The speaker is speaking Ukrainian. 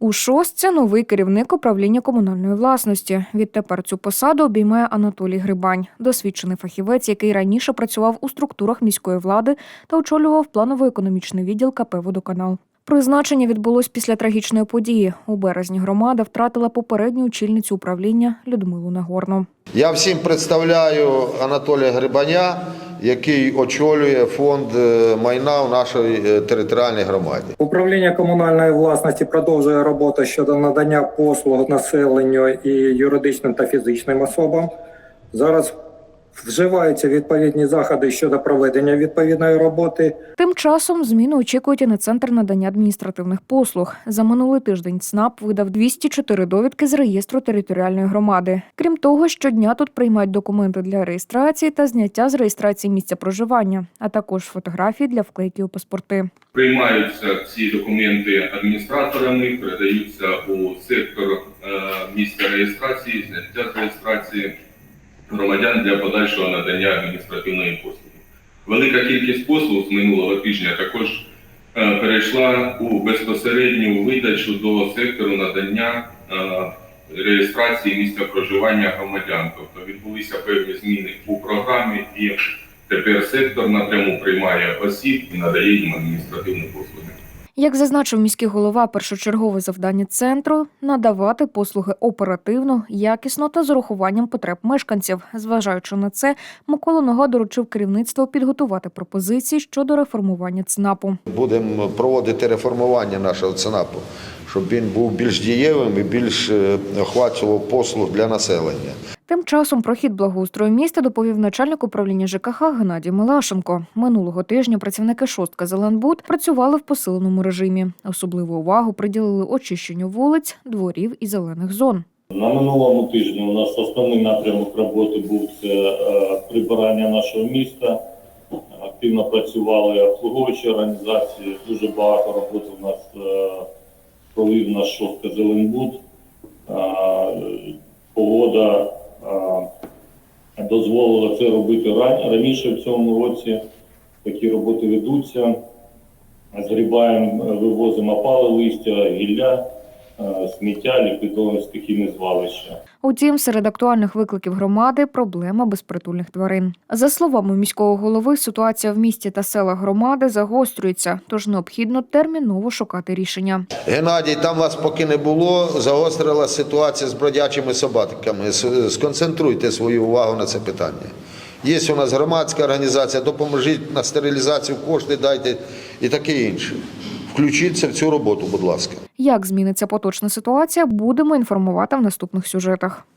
У шостці новий керівник управління комунальної власності. Відтепер цю посаду обіймає Анатолій Грибань, досвідчений фахівець, який раніше працював у структурах міської влади та очолював планово-економічний відділ КП «Водоканал». Призначення відбулось після трагічної події. У березні громада втратила попередню очільницю управління Людмилу Нагорну. Я всім представляю Анатолія Грибаня, який очолює фонд е, майна в нашій е, територіальній громаді. Управління комунальної власності продовжує роботу щодо надання послуг населенню і юридичним та фізичним особам. Зараз вживаються відповідні заходи щодо проведення відповідної роботи. Тим часом зміни очікують і на центр надання адміністративних послуг. За минулий тиждень ЦНАП видав 204 довідки з реєстру територіальної громади. Крім того, щодня тут приймають документи для реєстрації та зняття з реєстрації місця проживання, а також фотографії для вклейки у паспорти. Приймаються ці документи адміністраторами, передаються у сектор е, місця реєстрації, зняття з реєстрації громадян для подальшого надання адміністративної послуги. Велика кількість послуг з минулого тижня також е, перейшла у безпосередню видачу до сектору надання е, реєстрації місця проживання громадян. Тобто відбулися певні зміни у програмі і Тепер сектор напряму приймає осіб і надає їм адміністративні послуги. Як зазначив міський голова, першочергове завдання центру надавати послуги оперативно, якісно та з урахуванням потреб мешканців. Зважаючи на це, Микола Нога доручив керівництво підготувати пропозиції щодо реформування ЦНАПу. Будемо проводити реформування нашого ЦНАПу, щоб він був більш дієвим і більш е, охвачував послуг для населення. Тим часом про хід благоустрою міста доповів начальник управління ЖКХ Геннадій Милашенко. Минулого тижня працівники шостка Зеленбуд працювали в посиленому режимі. Особливу увагу приділили очищенню вулиць, дворів і зелених зон. На минулому тижні у нас основний напрямок роботи був це е, прибирання нашого міста. Активно працювали обслуговуючі організації. Дуже багато роботи у нас е, в нас шовка Зеленбуд. Погода дозволила це робити ран- раніше в цьому році. Такі роботи ведуться. Згрібаємо, вивозимо опали листя, гілля, сміття, ліквідовуємо стихійне звалище. Утім, серед актуальних викликів громади проблема безпритульних тварин. За словами міського голови, ситуація в місті та селах громади загострюється, тож необхідно терміново шукати рішення. Геннадій, там вас поки не було, загострила ситуація з бродячими собаками. Сконцентруйте свою увагу на це питання. Є у нас громадська організація, допоможіть на стерилізацію кошти, дайте і таке інше. Включіться в цю роботу, будь ласка. Як зміниться поточна ситуація, будемо інформувати в наступних сюжетах.